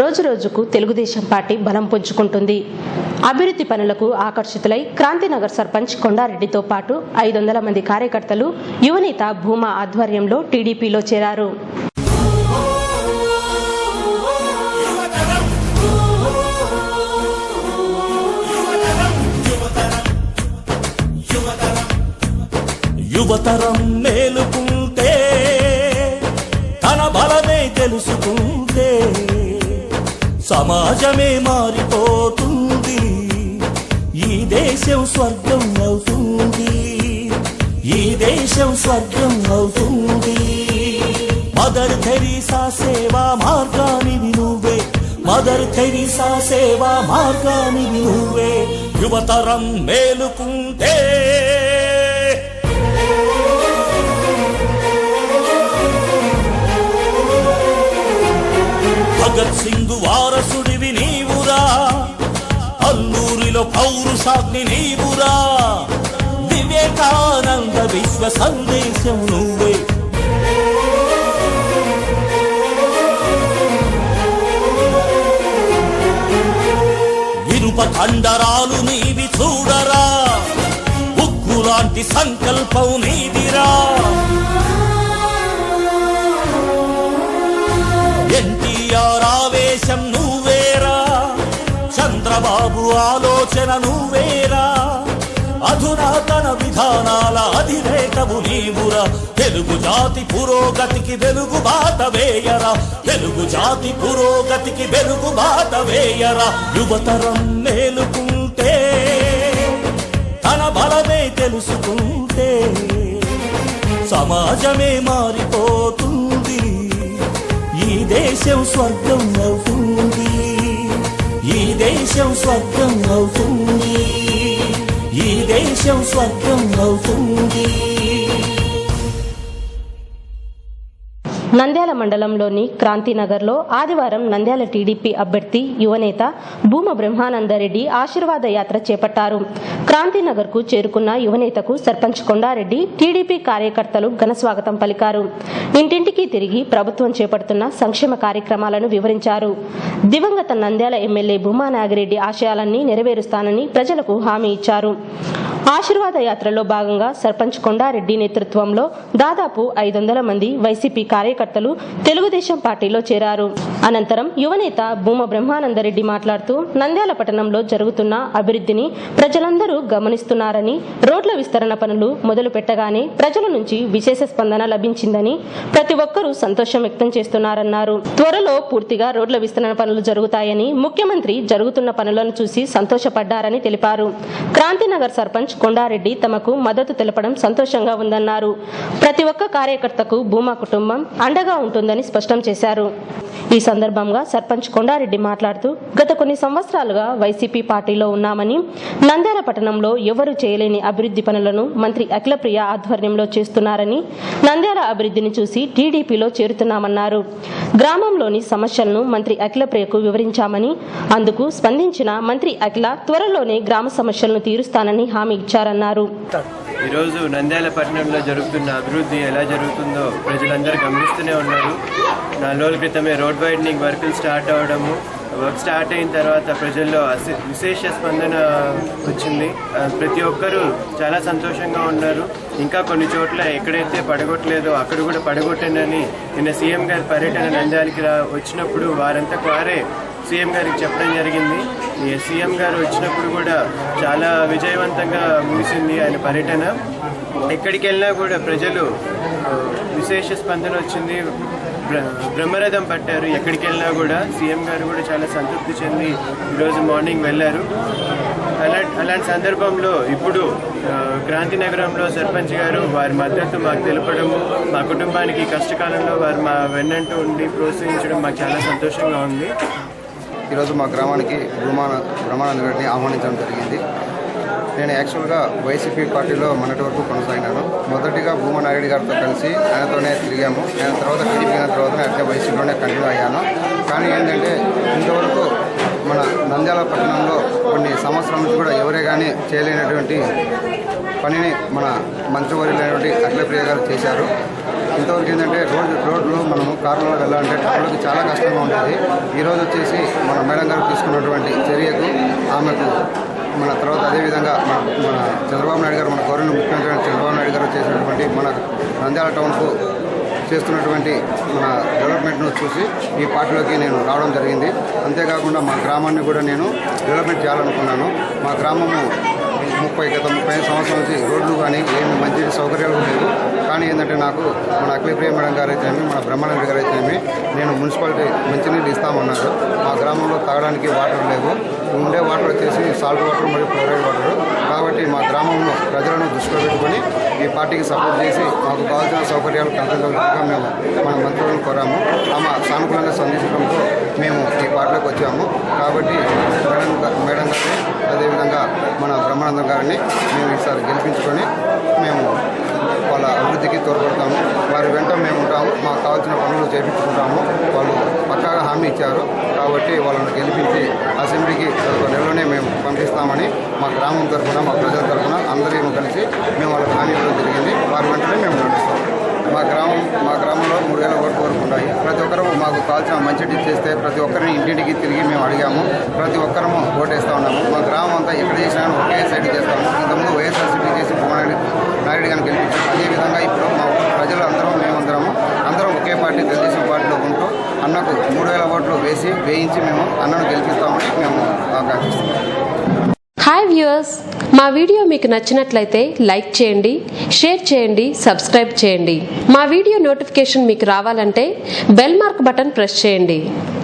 రోజురోజుకు తెలుగుదేశం పార్టీ బలం పుంజుకుంటుంది. అభివృద్ధి పనులకు ఆకర్షితులై క్రాంతినగర్ సర్పంచ్ కొండారెడ్డితో పాటు ఐదు వందల మంది కార్యకర్తలు యువనేత భూమా ఆధ్వర్యంలో టీడీపీలో చేరారు. యువతరం మేలుకుంటే తన బలమే తెలుసుకుంటే సమాజమే మారిపోతుంది. ఈ దేశం స్వర్గం అవుతుంది. ఈ దేశం స్వర్గం అవుతుంది. మదర్ థెరీసా సేవా మార్గానివి నువ్వే మదర్ థెరీసా సేవా మార్గానివి నువ్వే యువతరం మేలుకుంటే. భగత్ సింగ్ వారసుడివి నీవురా. అల్లూరిలో పౌరుషాగ్ని నీవురా. వివేకానంద విశ్వ సందేశం నువ్వే. ఇనుప కండరాలు నీవి చూడరా. ఉక్కు లాంటి సంకల్పం నీదిరా. ఎన్టీ ఆలోచన నువ్వేరా? అధునాతన విధానాల అధినేతవు నీవురా. తెలుగు జాతి పురోగతికి వెలుగు బాత వేయరా. తెలుగు జాతి పురోగతికి వెలుగు బాత వేయరా. యువతరం మేలుకుంటే తన బలమే తెలుసుకుంటే సమాజమే మారిపోతుంది. ఈ దేశం స్వర్గం అవుతుంది. ఈ దేశం స్వర్గం అవుతుంది ఈ దేశం స్వర్గం అవుతుంది నంద్యాల మండలంలోని క్రాంతినగర్లో ఆదివారం నంద్యాల టీడీపీ అభ్యర్థి యువనేత భూమ బ్రహ్మానందరెడ్డి ఆశీర్వాద యాత్ర చేపట్టారు. క్రాంతినగర్కు చేరుకున్న యువనేతకు సర్పంచ్ కొండారెడ్డి టీడీపీ కార్యకర్తలు ఘన స్వాగతం పలికారు. ఇంటింటికి తిరిగి ప్రభుత్వం చేపడుతున్న సంక్షేమ కార్యక్రమాలను వివరించారు. దివంగత నంద్యాల ఎమ్మెల్యే భూమా నాగిరెడ్డి ఆశయాలన్నీ నెరవేరుస్తానని ప్రజలకు హామీ ఇచ్చారు. ఆశీర్వాద యాత్రలో భాగంగా సర్పంచ్ కొండారెడ్డి నేతృత్వంలో దాదాపు ఐదు వందల మంది వైసీపీ కార్యకర్తలు తెలుగుదేశం పార్టీలో చేరారు. అనంతరం యువనేత భూమ బ్రహ్మానందరెడ్డి మాట్లాడుతూ నంద్యాల పట్టణంలో జరుగుతున్న అభివృద్ధిని ప్రజలందరూ గమనిస్తున్నారని రోడ్ల విస్తరణ పనులు మొదలు పెట్టగానే ప్రజల నుంచి విశేష స్పందన లభించిందని ప్రతి ఒక్కరూ సంతోషం వ్యక్తం చేస్తున్నారన్నారు. త్వరలో పూర్తిగా రోడ్ల విస్తరణ పనులు జరుగుతాయని ముఖ్యమంత్రి జరుగుతున్న పనులను చూసి సంతోషపడ్డారని తెలిపారు. క్రాంతినగర్ సర్పంచ్ కొండారెడ్డి తమకు మద్దతు తెలపడం సంతోషంగా ఉందన్నారు. ప్రతి ఒక్క కార్యకర్తకు భూమా కుటుంబం అండగా ఉంటుందని స్పష్టం చేశారు. ఈ సందర్భంగా సర్పంచ్ కొండారెడ్డి మాట్లాడుతూ గత కొన్ని సంవత్సరాలుగా వైసీపీ పార్టీలో ఉన్నామని నంద్యాల పట్టణంలో ఎవరు చేయలేని అభివృద్ధి పనులను మంత్రి అఖిలప్రియ ఆధ్వర్యంలో చేస్తున్నారని నంద్యాల అభివృద్ధిని చూసి టీడీపీలో చేరుతున్నామన్నారు. గ్రామంలోని సమస్యలను మంత్రి అఖిలప్రియకు వివరించామని అందుకు స్పందించిన మంత్రి అఖిల త్వరలోనే గ్రామ సమస్యలను తీరుస్తానని హామీ ఇచ్చారన్నారు. ఈరోజు నంద్యాల పట్టణంలో జరుగుతున్న అభివృద్ధి ఎలా జరుగుతుందో ప్రజలందరూ గమనిస్తూనే ఉన్నారు. నాలుగు రోజుల క్రితమే రోడ్ వైడనింగ్ వర్కులు స్టార్ట్ అవ్వడము వర్క్ స్టార్ట్ అయిన తర్వాత ప్రజల్లో విశేష స్పందన వచ్చింది. ప్రతి ఒక్కరూ చాలా సంతోషంగా ఉన్నారు. ఇంకా కొన్ని చోట్ల ఎక్కడైతే పడగొట్టలేదో అక్కడ కూడా పడగొట్టండి నిన్న సీఎం గారి పర్యటన నంద్యాలకి రా వచ్చినప్పుడు వారంతా వారే సీఎం గారికి చెప్పడం జరిగింది. సీఎం గారు వచ్చినప్పుడు కూడా చాలా విజయవంతంగా ముగిసింది ఆయన పర్యటన. ఎక్కడికి వెళ్ళినా కూడా ప్రజలు విశేష స్పందన వచ్చింది. బ్రహ్మరథం పట్టారు. ఎక్కడికి వెళ్ళినా కూడా సీఎం గారు కూడా చాలా సంతృప్తి చెంది ఈరోజు మార్నింగ్ వెళ్ళారు. అలా అలాంటి సందర్భంలో ఇప్పుడు క్రాంతి నగరంలో సర్పంచ్ గారు వారి మద్దతు మాకు తెలపడము మా కుటుంబానికి కష్టకాలంలో వారు మా వెన్నంటూ ఉండి ప్రోత్సహించడం మాకు చాలా సంతోషంగా ఉంది. ఈరోజు మా గ్రామానికి బ్రహ్మాన బ్రహ్మానంద రెడ్డిని ఆహ్వానించడం జరిగింది. నేను యాక్చువల్గా వైసీపీ పార్టీలో మొన్నటి వరకు కొనసాగినాను. మొదటిగా భూమనాయుడు గారితో కలిసి ఆయనతోనే తిరిగాము. ఆయన తర్వాత టీడీపీ అయిన తర్వాత అట్లే వైసీపీలోనే కంటిన్యూ అయ్యాను. కానీ ఏంటంటే ఇంతవరకు మన నంద్యాల పట్టణంలో కొన్ని సంవత్సరాల నుంచి కూడా ఎవరే కానీ చేయలేనటువంటి పనిని మన మంత్రివర్యులైనటువంటి అఖిలప్రియ గారు చేశారు. ఇంతవరకు ఏంటంటే రోడ్ రోడ్లు మనము కారులో వెళ్ళాలంటే టౌన్లోకి చాలా కష్టంగా ఉంటుంది ఈరోజు వచ్చేసి మన మేడం గారు తీసుకున్నటువంటి చర్యకు ఆమెకు మన తర్వాత అదేవిధంగా మన మన చంద్రబాబు నాయుడు గారు మన గవర్నమెంట్ ముఖ్యమంత్రి చంద్రబాబు నాయుడు గారు చేసినటువంటి మన నంద్యాల టౌన్కు చేస్తున్నటువంటి మన డెవలప్మెంట్ను చూసి ఈ పార్టీలోకి నేను రావడం జరిగింది. అంతేకాకుండా మా గ్రామాన్ని కూడా నేను డెవలప్మెంట్ చేయాలనుకున్నాను. మా గ్రామము ముప్పై గత ముప్పై ఐదు సంవత్సరాల నుంచి రోడ్లు కానీ ఏమి మంచి సౌకర్యాలు లేవు. కానీ ఏంటంటే నాకు మన అఖిలప్రియ మేడం గారు అయితేనేమి మన బ్రహ్మానంద గారు అయితేనేమి నేను మున్సిపాలిటీ మంచినీళ్ళు ఇస్తామన్నారు. మా గ్రామంలో తాగడానికి వాటర్ లేవు. ఉండే వాటర్ వచ్చేసి సాల్ట్ వాటర్ మరియు ఫ్లోరైడ్ వాటర్. కాబట్టి మా గ్రామంలో ప్రజలను దృష్టిలో పెట్టుకొని ఈ పార్టీకి సపోర్ట్ చేసి మాకు కావాల్సిన సౌకర్యాలు కల్పించగలుగుతాగా మేము మన మంత్రులను కోరాము. ఆమె సానుకూలంగా స్పందించడంతో మేము ఈ పార్టీలోకి వచ్చాము. కాబట్టి మేడం మేడం గారిని అదేవిధంగా మన బ్రహ్మానందం గారిని మేము ఈసారి గెలిపించుకొని మేము అందరికీ తోడ్పడతాము. వారి వెంట మేము ఉంటాము. మాకు కావాల్సిన పనులు చేపించుకుంటాము. వాళ్ళు పక్కాగా హామీ ఇచ్చారు. కాబట్టి వాళ్ళని గెలిపించి అసెంబ్లీకి ఒక నెలలోనే మేము పంపిస్తామని మా గ్రామం తరఫున మా ప్రజల తరఫున అందరూ కలిసి మేము వాళ్ళకి హామీ ఇవ్వడం జరిగింది. వారి వెంటనే మేము నడుస్తాం మా గ్రామం మా గ్రామంలో మూడు వేల ఓట్లు వరకు ఉన్నాయి. ప్రతి ఒక్కరూ మాకు కావాల్సిన మంచిటి చేస్తే ప్రతి ఒక్కరిని ఇంటింటికి తిరిగి మేము అడిగాము. ప్రతి ఒక్కరము ఓటేస్తూ ఉన్నాము. మా గ్రామం అంతా ఎక్కడ చేసినా ఒకే సైడ్ చేస్తాము ఇంతకుముందు వైఎస్ఆర్సీపీ చేసి భువనాయుడు నాయుడు గారిని గెలిపించాం అదేవిధంగా ఇప్పుడు మా ప్రజలు అందరం మేమందరము అందరం ఒకే పార్టీ తెలుగుదేశం పార్టీలో ఉంటూ అన్నకు మూడు వేల ఓట్లు వేసి వేయించి మేము అన్నను గెలిపిస్తామని మేము ఆకాంక్షిస్తున్నాం. హాయ్ వ్యూయర్స్ మా వీడియో మీకు నచ్చినట్లయితే లైక్ చేయండి షేర్ చేయండి సబ్స్క్రైబ్ చేయండి. మా వీడియో నోటిఫికేషన్ మీకు రావాలంటే బెల్ మార్క్ బటన్ ప్రెస్ చేయండి.